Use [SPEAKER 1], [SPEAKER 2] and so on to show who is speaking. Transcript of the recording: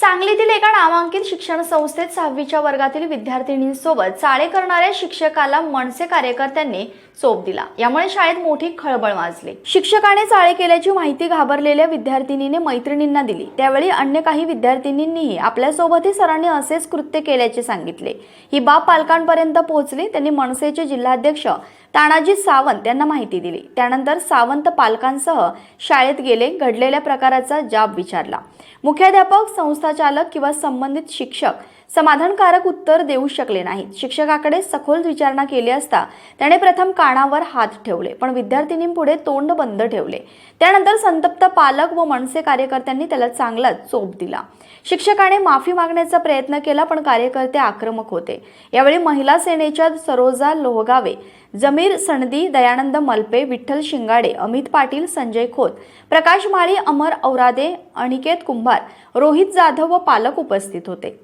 [SPEAKER 1] सांगलीतील एका नामांकित शिक्षण संस्थेत सहावीच्या वर्गातील विद्यार्थिनींसोबत चाळे करणाऱ्या शिक्षकाला मनसे कार्यकर्त्यांनी चोप दिला. यामुळे शाळेत मोठी खळबळ माजली. शिक्षकाने चाळे केल्याची माहिती घाबरलेल्या विद्यार्थिनीने मैत्रिणींना दिली. त्यावेळी अन्य काही विद्यार्थिनींनीही आपल्यासोबतही सरांनी असेच कृत्य केल्याचे सांगितले. ही बाब पालकांपर्यंत पोहोचली. त्यांनी मनसेचे जिल्हाध्यक्ष तानाजी सावंत यांना माहिती दिली. त्यानंतर सावंत पालकांसह शाळेत गेले. घडलेल्या प्रकाराचा जाब विचारला. मुख्याध्यापक संस्था संस्थाचालक किंवा संबंधित शिक्षक समाधानकारक उत्तर देऊ शकले नाहीत. शिक्षकाकडे सखोल विचारणा केली असता त्याने प्रथम कानावर हात ठेवले पण विद्यार्थिनींपुढे तोंड बंद ठेवले. त्यानंतर संतप्त पालक व मनसे कार्यकर्त्यांनी त्याला चांगलाच चोप दिला. शिक्षकाने माफी मागण्याचा प्रयत्न केला पण कार्यकर्ते आक्रमक होते. यावेळी महिला सेनेच्या सरोजा लोहगावे जमीर सणदी दयानंद मलपे विठ्ठल शिंगाडे अमित पाटील संजय खोत प्रकाश माळी अमर औरादे अनिकेत कुंभार रोहित जाधव व पालक उपस्थित होते.